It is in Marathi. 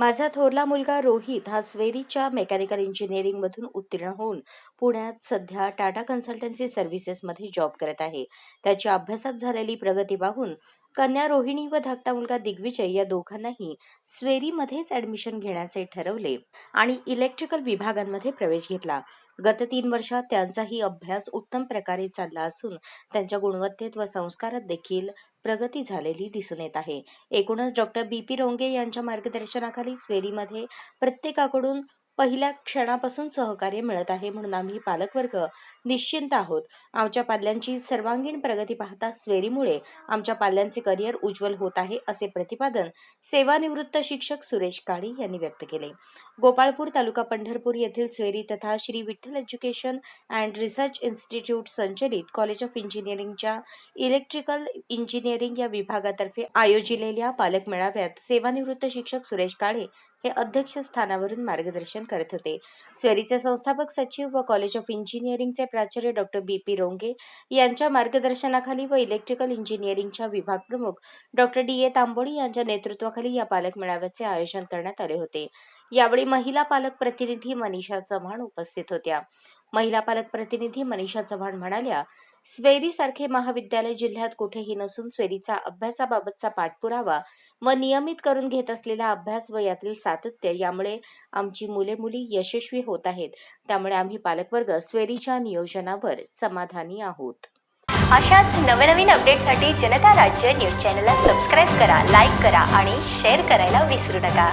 माझा थोरला मुलगा रोहित हा स्वेरीच्या मेकॅनिकल इंजिनिअरिंगमधून उत्तीर्ण होऊन पुण्यात सध्या टाटा कन्सल्टन्सी सर्व्हिसेसमध्ये जॉब करत आहे. त्याची अभ्यासात झालेली प्रगती पाहून कन्या रोहिणी व धाकटा मुलगा दिग्विजय या दोघांनाही स्वेरीमध्येच ऍडमिशन घेण्याचे ठरवले आणि इलेक्ट्रिकल विभागांमध्ये प्रवेश घेतला. गत तीन वर्षात त्यांचाही अभ्यास उत्तम प्रकारे चालला असून त्यांच्या गुणवत्तेत व संस्कारात देखील प्रगती झालेली दिसून येत आहे. एकूणच डॉक्टर बी पी रोंगे यांच्या मार्गदर्शनाखाली स्वेरीमध्ये प्रत्येकाकडून पहिल्या क्षणापासून सहकार्य मिळत आहे म्हणून आम्ही पालकवर्ग निश्चिंत आहोत. आमच्या पाल्यांची सर्वांगीण प्रगती पाहता स्वेरीमुळे आमच्या पाल्यांचे करिअर उज्ज्वल होत आहे असे प्रतिपादन सेवानिवृत्त शिक्षक सुरेश काळे यांनी व्यक्त केले. गोपाळपूर तालुका पंढरपूर येथील स्वेरी तथा Shri Vitthal education and research institute संचलित कॉलेज ऑफ इंजिनिअरिंगच्या इलेक्ट्रिकल इंजिनिअरिंग या विभागातर्फे आयोजिलेल्या पालक मेळाव्यात सेवानिवृत्त शिक्षक सुरेश काळे हे अध्यक्ष स्थानावरून मार्गदर्शन करत होते. स्वेरीचे संस्थापक सचिव व कॉलेज ऑफ इंजिनिअरिंगचे प्राचार्य डॉक्टर बी. पी. रोंगे यांच्या मार्गदर्शनाखाली व इलेक्ट्रिकल इंजिनिअरिंगच्या विभाग प्रमुख डॉक्टर डी. ए. तांबोडी यांच्या नेतृत्वाखाली या पालक मेळाव्याचे आयोजन करण्यात आले होते. यावेळी महिला पालक प्रतिनिधी मनीषा चव्हाण उपस्थित होत्या. महिला पालक प्रतिनिधी मनीषा चव्हाण म्हणाल्या स्वेरी सारखे महाविद्यालय जिल्ह्यात कुठेही नसून स्वेरीचा अभ्यासाबाबतचा पाठपुरावा व नियमित करून घेत असलेला अभ्यास व यातील सातत्य यामुळे आमची मुले मुली यशस्वी होत आहेत. त्यामुळे आम्ही पालकवर्ग स्वेरीच्या नियोजनावर समाधानी आहोत. अशाच नवनवीन अपडेटसाठी जनता राज्य न्यूज चॅनलला सबस्क्राईब करा लाईक करा आणि शेअर करायला विसरू नका.